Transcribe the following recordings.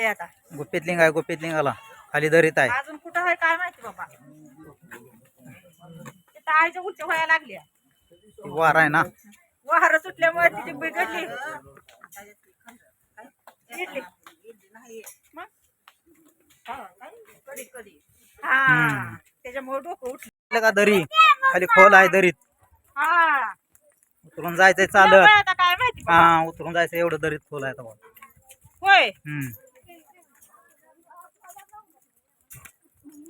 जायचंय आता. गुप्पीत लिंग आहे गुप्पीत लिंगाला. खाली दरीत आहे. अजून कुठं आहे काय माहिती बाबा. तिथं आईच्या उलट्या व्हायला लागल्या. ती वार आहे ना. वाहर सुटल्यामुळे तिची बिघडली. इडली. मग? हा त्याच्यामुळे डोकं उठलं. इकडं का दरी? खाली खोल आहे दरीत. हा. उतरून जायचंय चालत. काय माहिती? हा उतरून जायचं एवढं दरीत खोल आहे आता होय. हम्म कुसम्या हम्म.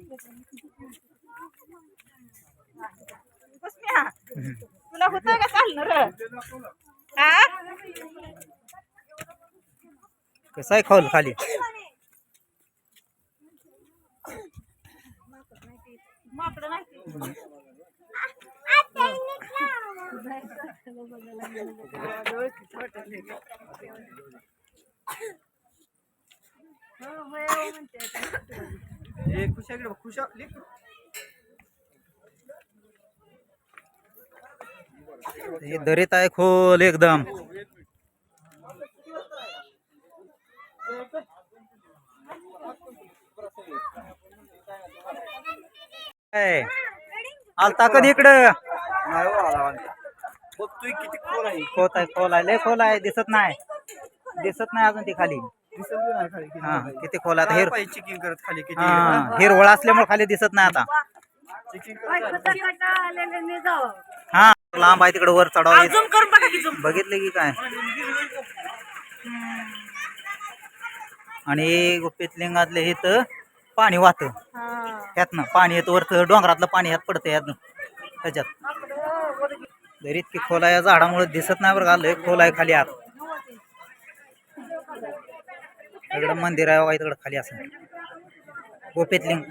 तुला होतं का चालणार हा कसं आहे खोल खाली? माकडं नाही हे दरीत आहे खोल एकदम? आलता कधी इकडं. खोल आहे खोल आहे. लय खोल आहे. दिसत नाही. दिसत नाही अजून ती खाली. दिसत बी नाही खाली किती हा खोल. आहे. किती खोल आहे आता हिर चेकिंग करत खाली किती. हा हिरवळ असल्यामुळे खाली दिसत नाही आता. चेकिंग करत हा लांब आहे तिकडे वर चढाव झूम करून बघा की बघितलं की काय? आणि गुप्पीत लिंगातले इथं पाणी वाहतं. ह्यातनं पाणी येतं वरचं डोंगरातलं पाणी ह्यात पडतं ह्यात ह्याच्यात. जरी इतकी खोल आहे या झाडामुळे दिसत नाही बरं का. लय खोल आहे खाली आत. इकडं मंदिर आहे बघा इकडं खाली असं. गोपेत लिंग.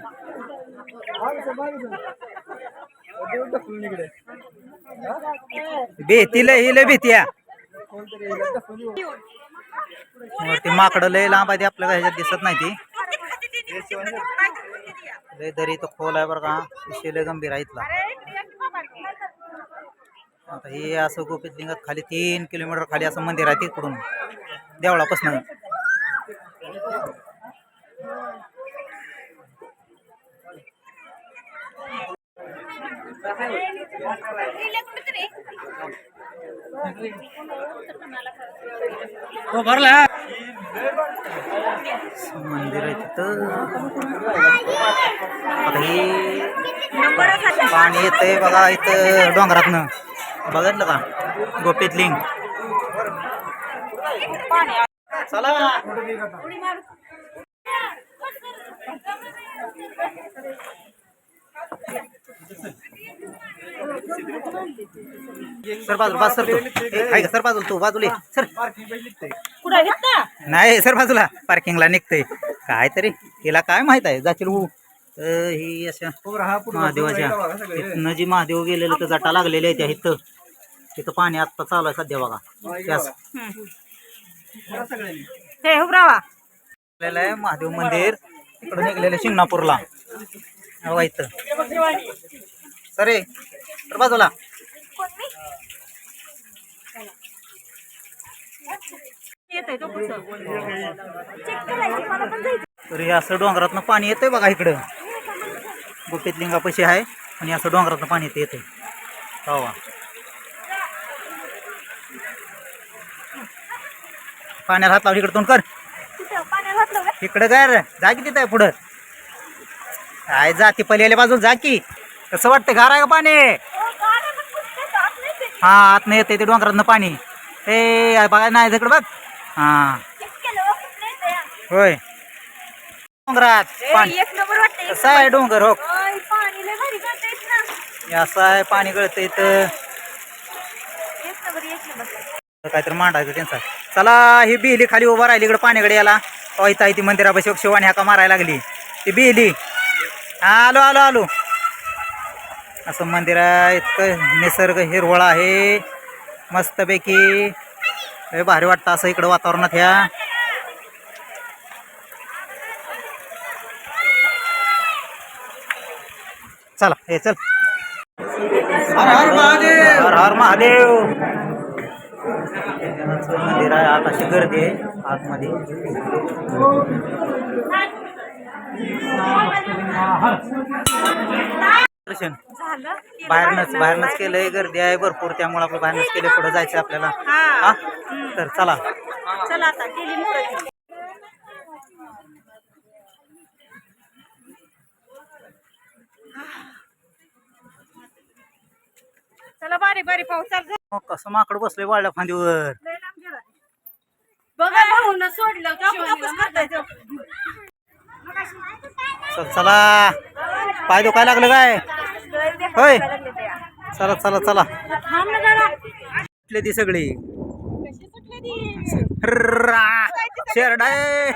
भीती लय ही लय भीती आहे. कोणतरी वरती माकडं लय लांब आहे ती आपल्याला ह्याच्यात दिसत नाही ती. लय दरी तो खोल आहे बरं का. विषय लय गंभीर आहे इथला. आता हे असं गोपीत लिंगात खाली तीन किलोमीटर खाली असं मंदिर आहे तिकडून. देवळापासून. हो, मंदिर आहे तिथं. आता हे पाणी येतंय बघा इथं डोंगरातनं. बघितलं का? गोपीत लिंग. चला. सर बाजूला बस सर तू. ए, आहे का सर बाजूला तू बाजूला ये. सर. कुठं घेतला नाही सर बाजूला. पार्किंगला निघतंय. काय तरी तिला काय माहीत आहे? जातील उ तर ही अशा हा पूर्ण महादेवाच्या. इथनं जी महादेव गेलेलं तर जटा लागलेल्या आहेत त्या इथं. तिथं पाणी आत्ता चालू आहे सध्या बघा. त्यास. हे हुबरावा आलेलं आहे महादेव मंदिर. इकडं निघलेलं आहे शिंगणापूरला. इथं. सर सर बाजूला. तर हे असं डोंगरातनं पाणी येतंय बघा इकडं. गुपित लिंगापाशी आहे आणि असं डोंगरातनं पाणी येतं येते हो पाण्यात हात लावून इकडं तोंड कर. इकडं काय रे जा की तिथं पुढं. काय जा ती पलीकडल्या बाजूला जा की. कसं वाटतं गार आहे का पाणी? हा आत नाही येते ते डोंगरातनं पाणी. ए बघा नाही तिकडं बघ. हा. होय. डोंगरात पाणी. कसं आहे डोंगर हो? असं आहे पाणी गळतं इथं. काहीतरी मांडायचं त्यांचा. चला ही बिहली खाली उभा राहिली इकडे पाण्याकडे याला पाहिता ती मंदिरापाशी शिवानी हाका मारायला लागली. ती बिहली. आलो आलो आलो. असं मंदिर आहे इतकं निसर्ग हिरवळ आहे. मस्तपैकी. लय भारी वाटतं असं इकडं वातावरणात ह्या. चला हे चल. हर हर महादेव. हर हर महादेव. देवाचं मंदिर आहे आता अशी गर्दी आहे आतमध्ये. झालं केलं बाहेरनच बाहेरनं. बाहेरनच केलंय गर्दी आहे भरपूर. त्यामुळे आपलं बाहेरनच केलं पुढे जायचं आपल्याला. हा. हा? तर चला. चला आता केली मुहूर्त. चला बारी बारी पाऊस. मग कसं माकड बसलंय वाळल्या फांदीवर. बघा भाऊन सोडलं चल चला. पाय दुखायला लागलं काय? होय. चला चला चला. कुठले ती सगळी. सुटली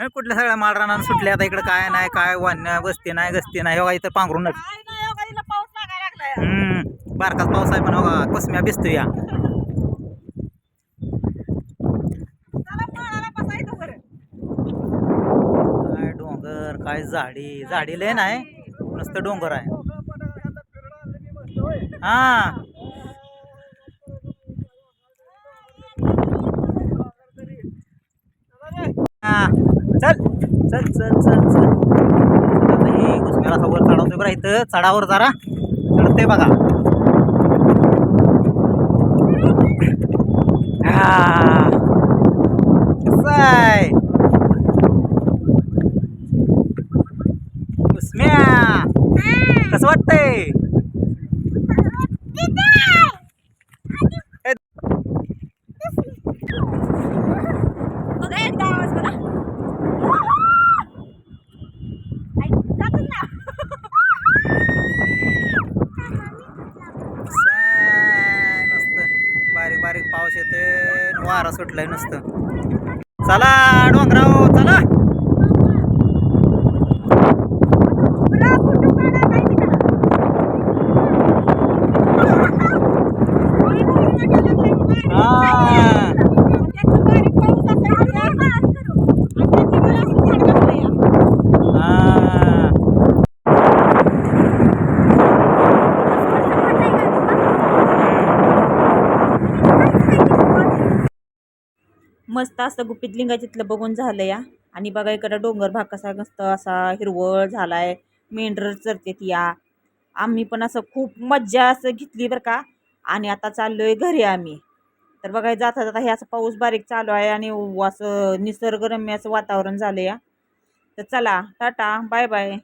हे कुठल्या सगळ्या माळरानानं सुटल्या? आता इकडे काय नाही काय वान्य बसते नाही गसते नाही. हो इथं नाही, हो. हम्म. बारकाच पाऊस आहे पण हो कसम्या भिजतो या चला, माळाला बसायचं बरं. काय डोंगर काय झाडी झाडी लय नाही नुसतं डोंगर आहे. हा. चल चल चल चल चल. आता हे घुसम्याला वर चढवतोय बरं इथं चढावर जरा चढते बघा. हा कसं आहे घुसम्या कसं वाटतंय? बारीक बारीक पाऊस येतोय वारा सुटलाय नुसतं. चला डोंगराव चला बरं, फोटो काढा, काय ते करा. बाई, बाई, नका लागलाय, बाई. हा त्याचं बारीक पाऊस असा आहे, आणि त्याची मला असं झाड घातलंय या. हा मस्त असं गुपित लिंगा तिथलं बघून झालं या. आणि बघा इकडं डोंगर भाग कसा मस्त असा हिरवळ झालाय. मेंढर चरतेत या. आम्ही पण असं खूप मज्जा असं घेतली बरं का. आणि आता चाललोय घरी आम्ही. तर बघा जाता जाता हे असं पाऊस बारीक चालू आहे आणि असं निसर्गरम्य असं वातावरण झालं या. तर चला टाटा बाय बाय.